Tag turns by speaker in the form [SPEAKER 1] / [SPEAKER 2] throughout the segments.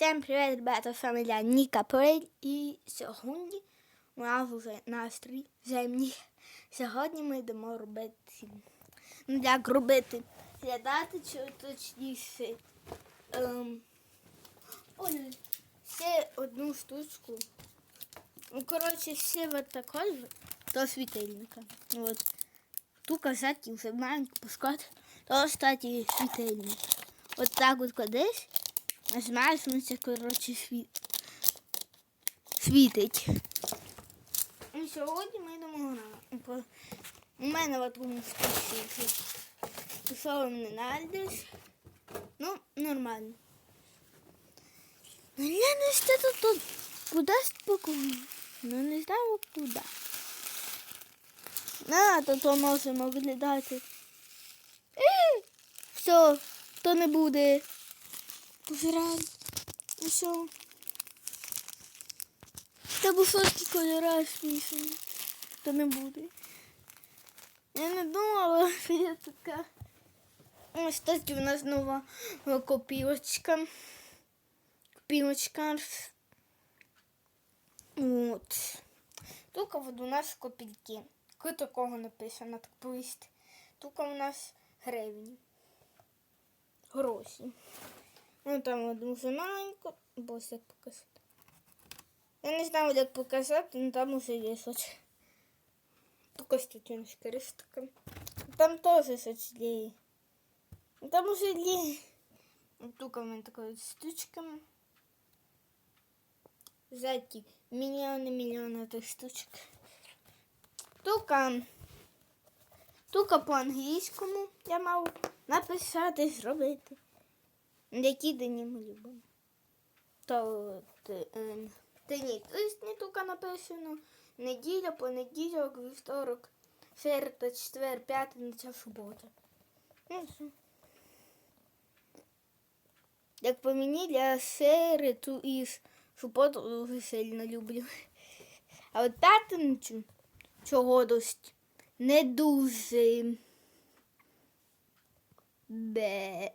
[SPEAKER 1] Всем привет, ребята! З вами я Ніка Прель і сьогодні у нас вже настрій зимній. Сьогодні ми йдемо робити, ну як робити, глядати, чи точніше, ем, ой, ще одну штучку. Ну, коротше, все вот такой до світильника. Вот. Ту казати вже маленьку пускати, то кстати, світильник. От так от кудись. Нажимаєш, воно це, коротше, світ... світить. І сьогодні ми йдемо на... У мене в одному списку пішов не знайдеш. Ну, нормально. Ну, я не знаю, тут, кудись покажу. Ну, не знаю куди. А, то то можемо виглядати. Е, Все, то не буде. Ну що? Та бо шостки кольора. То не буде. Я не думала, що я така. Ось так у нас нова копілочка. Копілочка. От. Тут от у нас копійки. Коли такого написано, так повісти. Тут у нас гривні. Гроші. Ну там от дуже маленько, бо як показати. Я не знаю, як показати, але там уже є щось. Тільки статінська ристика. Там теж щось є. Там уже є. Тут у мене така от штучка. Зайти мільйони мільйони тих штучок. Тука. Тука по-англійському я мав написати, зробити. Які дні ми любимо? То ем, та ні, не тільки написано неділя, понеділок, вівторок, середа, четвер, п'ятниця, субота. Ну. Як по мені для середу і суботу дуже сильно люблю. А от п'ятницю чого досить не дуже. Бе.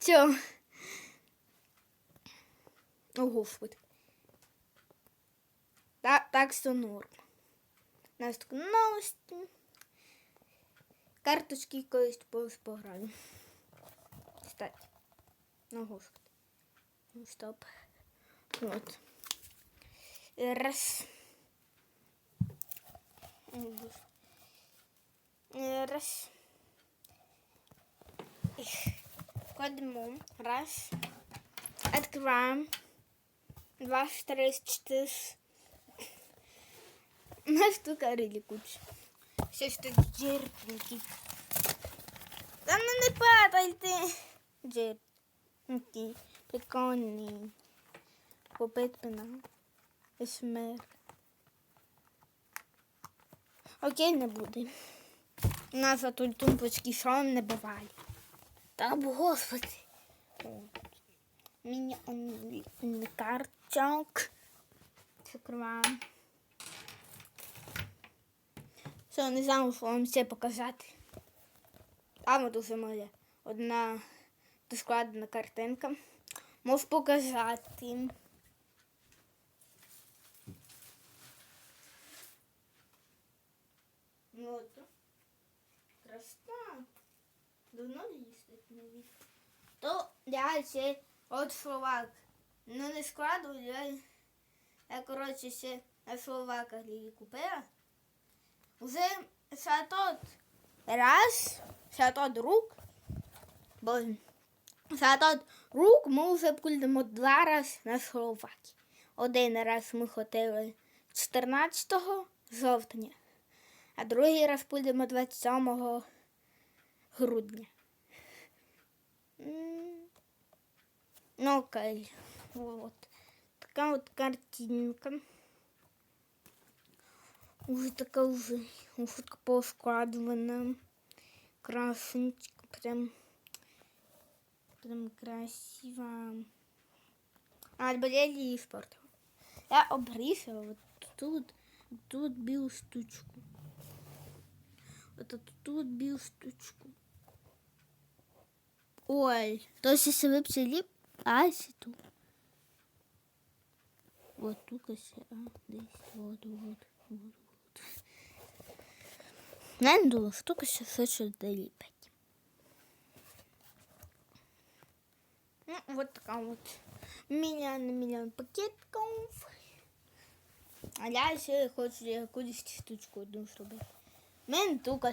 [SPEAKER 1] Чо? О, господи. Так, так що норм. У нас тут новості. Карточки колись пограю. Кстати. Ну, господи. Ну, стоп. Вот. Раз. Раз. Их Кладемо. Раз. Открываем. Два, три, четыре. На штука рили куча. Все что дерпенький. Да ну не падай ты. Дерпенький. Прикольный. Купить пена. СМР. Окей, не буде. У нас тут тумбочки що не буває. Та б, господи. Мені он карточок. Закриваємо. Все, не знаю, що вам все показати. Там дуже моя одна доскладена картинка. Можу показати. Ну. Красота. Давно не. То я ще от Словак. Ну не складу, я, я коротше ще на Словаках її купила. Уже ще тот раз, ще тот рук, бо ще тот рук ми вже будемо два рази на Словакі. Один раз ми хотіли 14 жовтня, а другий раз будемо 27 грудня. Ну окей, вот. Така от картинка. Уже така уже, уже така поскладывана. Красунечка, прям, прям красиво. А, болели испортила. Я обрисала вот тут, тут бил штучку. Вот тут бил штучку. Ой, то есть если вы псили Ась тут. Вот тут ось, а, десь, вот, вот, вот, вот. Я не думаю, штука ще все щось доліпить. Ну, вот така от мільйон на мільйон пакетків. А я ще хочу якусь штучку одну зробити. У мене тука